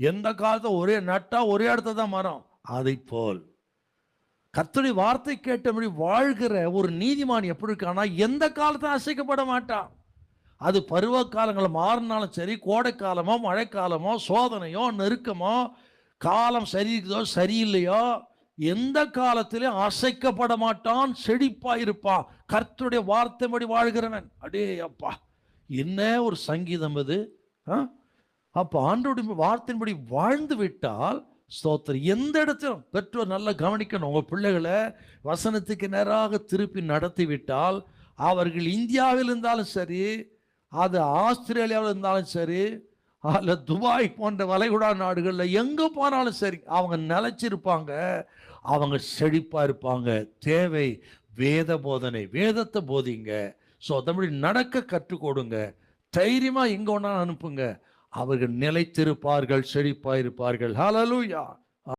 எந்த காலத்தை ஒரே நட்டா ஒரே இடத்துல தான் மரம்? அதை போல் கத்துடைய வார்த்தை கேட்டபடி வாழ்கிற ஒரு நீதிமான் எப்படி இருக்கானா எந்த காலத்தையும் அசைக்கப்பட மாட்டான். அது பருவ காலங்கள் மாறினாலும் சரி கோடைக்காலமோ மழைக்காலமோ சோதனையோ நெருக்கமோ காலம் சரிக்குதோ சரியில்லையோ எந்த காலத்திலையும் அசைக்கப்பட மாட்டான் செழிப்பா இருப்பான் கர்த்தருடைய வார்த்தைப்படி வாழ்கிறவன். அடே அப்பா என்ன ஒரு சங்கீதம் இது ஆ? அப்போ ஆண்டோடைய வார்த்தையின்படி வாழ்ந்து விட்டால் ஸ்தோத்திரம். எந்த இடத்திலும் பெற்றோர் நல்லா கவனிக்கணும். உங்கள் பிள்ளைகளை வசனத்துக்கு நேராக திருப்பி நடத்தி விட்டால் அவர்கள் இந்தியாவில் இருந்தாலும் சரி அது ஆஸ்திரேலியாவில் இருந்தாலும் சரி அதில் துபாய் போன்ற வளைகுடா நாடுகளில் எங்கே போனாலும் சரி அவங்க நிலைச்சிருப்பாங்க அவங்க செழிப்பாக இருப்பாங்க. தேவை வேத போதனை வேதத்தை போதிங்க. ஸோ அதன்படி நடக்க கற்றுக் கொடுங்க. தைரியமாக எங்கே ஒன்றா அனுப்புங்க. அவர்கள் நிலைத்திருப்பார்கள் செழிப்பாயிருப்பார்கள். ஹலலூயா